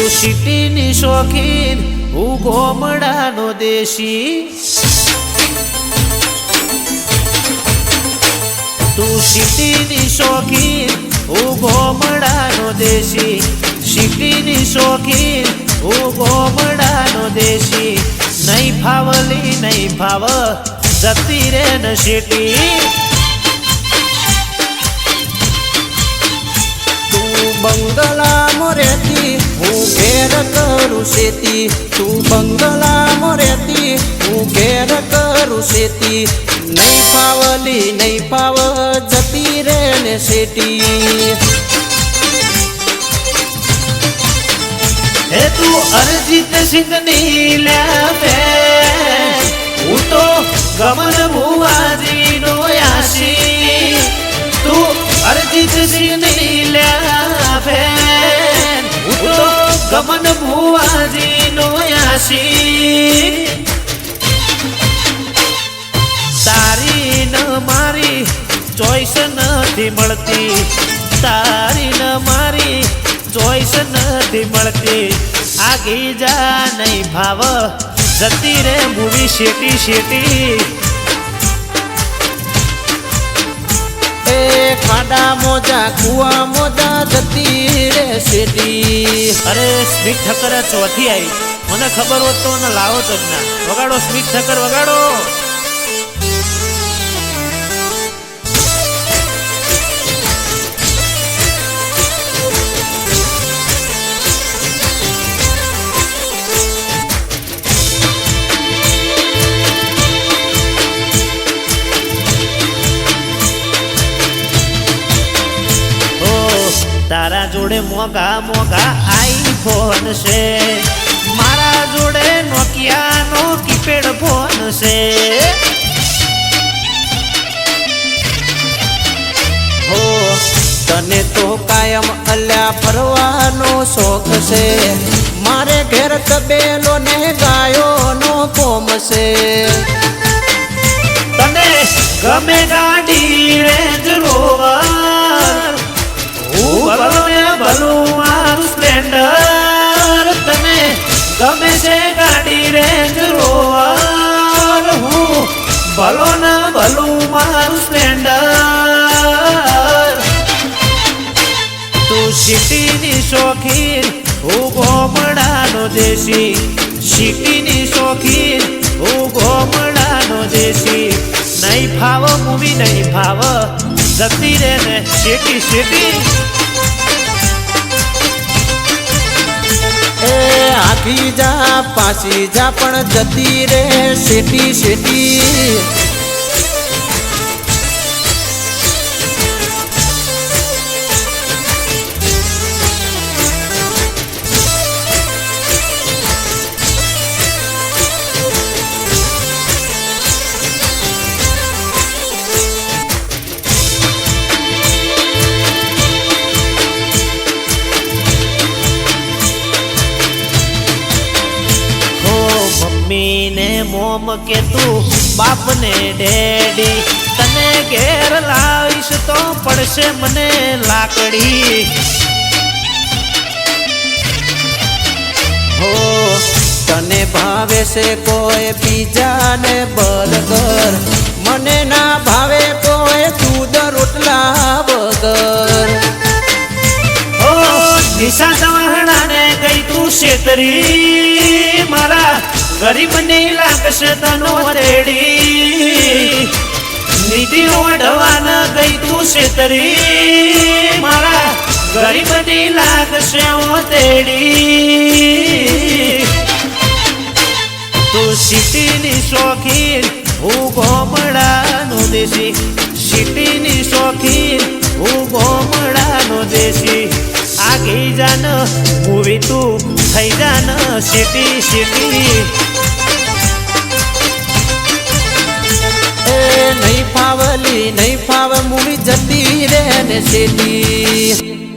તું સિટીની શોખીન, હું ગોમડાનો દેશી. તું સિટીની શોખીન, હું ગોમડાનો દેશી. સિટીની શોખીન, હું ગોમડાનો દેશી. નહીં ફાવલી નહીં ફાવ, જતી રે ન સિટી. તું બંગલા હું ઘેર કરું શેતી? તું બંગલામાં રહેતી, હું ઘેર કરું શેતી? નહીં પાવલી નહીં પાવ જતી રે ને શેટી. હે તું અરજીત સિંહની લે હું તો ગમન ભુવાજી નો યાસી. તું અરજીત સિંહની લે ગમન ભુવાજી નો આશી તારી ન મારી ચોઈસ નથી મળતી. તારી ન મારી ચોઈસ નથી મળતી. આગી જા નહીં ભાવ. જતી રે ભૂવી શેટી શેટી. ખાડા મોજા, કુવા મોજા જતી રે શેતી અરે, સ્મિત ઠક્કર ચોથી આવી મને ખબર હોત તો લાવો લાવો જ ના. વગાડો, સ્મિત ઠક્કર, વગાડો. જોડે મોગા મોગા આઈફોન છે. મારા જોડે નોકિયાનો કીપેડ ફોન છે. હો, તને તો કાયમ અલ્યા ફરવાનો શોખ છે. મારે ઘેર તબેલો ને ગાયોનો કોમ છે. તને ગમે ગાડી રેન્જ ભલો ને ભલું મારું સ્પ્લેન્ડર તું સિટીની શોખીન હું ગોમડાનો દેશી સિટીની શોખીન હું ગોમડાનો દેશી નહીં ફાવ મૂવી નહીં ફાવ. જતી રે ને સિટી. શેટી એ આખી જા પાછી જા પણ જતી રે શેટી શેટી મોમ કે તું બાપ ને ડેડી, તને ઘેર લાવીશ તો પડશે મને લાકડી. હો, તને ભાવે છે કોઈ બીજાને બર્ગર મને ના ભાવે કોઈ દૂધ રોટલા વગર. ઓ દિશા સવાહણાને ગઈ તું શેતરી. મારા ગરીબની લાગશે તનો રેડી નિધિ ઓઢવાન ગઈ તું શેતરી મારા ગરીબની લાગશે ઓ તેડી તું સિટીની શોખીન હું ગોમડાનો દેશી સિટીની શોખીન હું ગોમડાનો દેશી આગી જાન મૂવી તું થઈ જાન સિટી સિટી એ નહીં ફાવલી નહીં ફાવ મૂવી જતી રે ને શેતી